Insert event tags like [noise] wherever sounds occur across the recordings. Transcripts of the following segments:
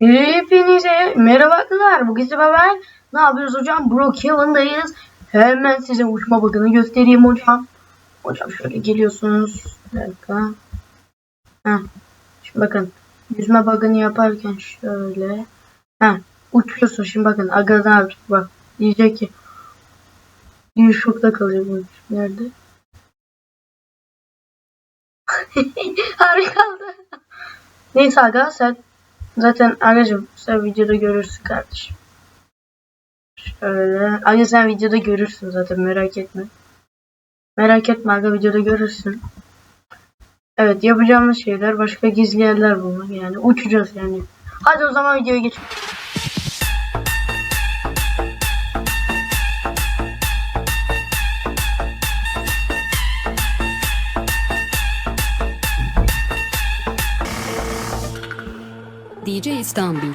Hepinize merhaba arkadaşlar. Bugün size ben ne yapıyoruz hocam? Brookhaven'dayız. Hemen size uçma bakını göstereyim hocam. Hocam şöyle geliyorsunuz. Bir dakika. Heh. Şimdi bakın. Yüzme bakını yaparken şöyle. Heh. Uçuyorsun. Şimdi bakın. Aga ne yapacak? Bak. Diyecek ki. Bir şokta kalacak bu. Nerede? [laughs] Harika. Neyse aga sen Zaten aracım sen videoda görürsün kardeşim. Şöyle. Aga sen videoda görürsün zaten merak etme. Merak etme aga videoda görürsün. Evet yapacağımız şeyler başka gizli yerler bulmak yani uçacağız yani. Hadi o zaman videoya geçelim. DJ İstanbul.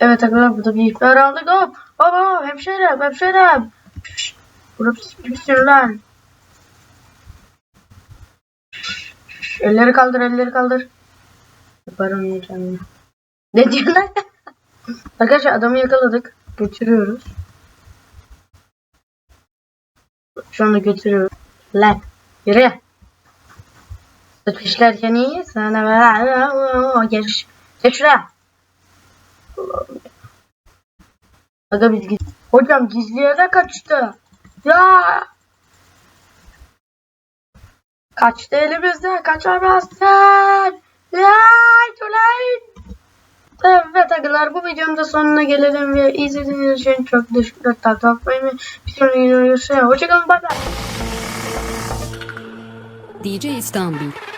Evet arkadaşlar burada bir ihbar aldık. Hop hop hop hemşerim hemşerim. Şşş, Burası kimsin lan? Elleri kaldır elleri kaldır. Yaparım ya kendimi. Ne diyor lan? [laughs] Arkadaşlar adamı yakaladık. Götürüyoruz. Şu anda götürüyoruz. Lan yürü. Sıkışlarken iyi. Sana geç. Geç şuraya. Aga biz giz... Hocam gizli yere kaçtı. Ya. Kaçtı elimizden kaçamazsın. Ya Tülay. Evet arkadaşlar bu videonun da sonuna gelelim ve izlediğiniz için çok teşekkür ederim. Takmayın ve bir sonraki videoda görüşürüz. Hoşçakalın. Bye bye. DJ İstanbul.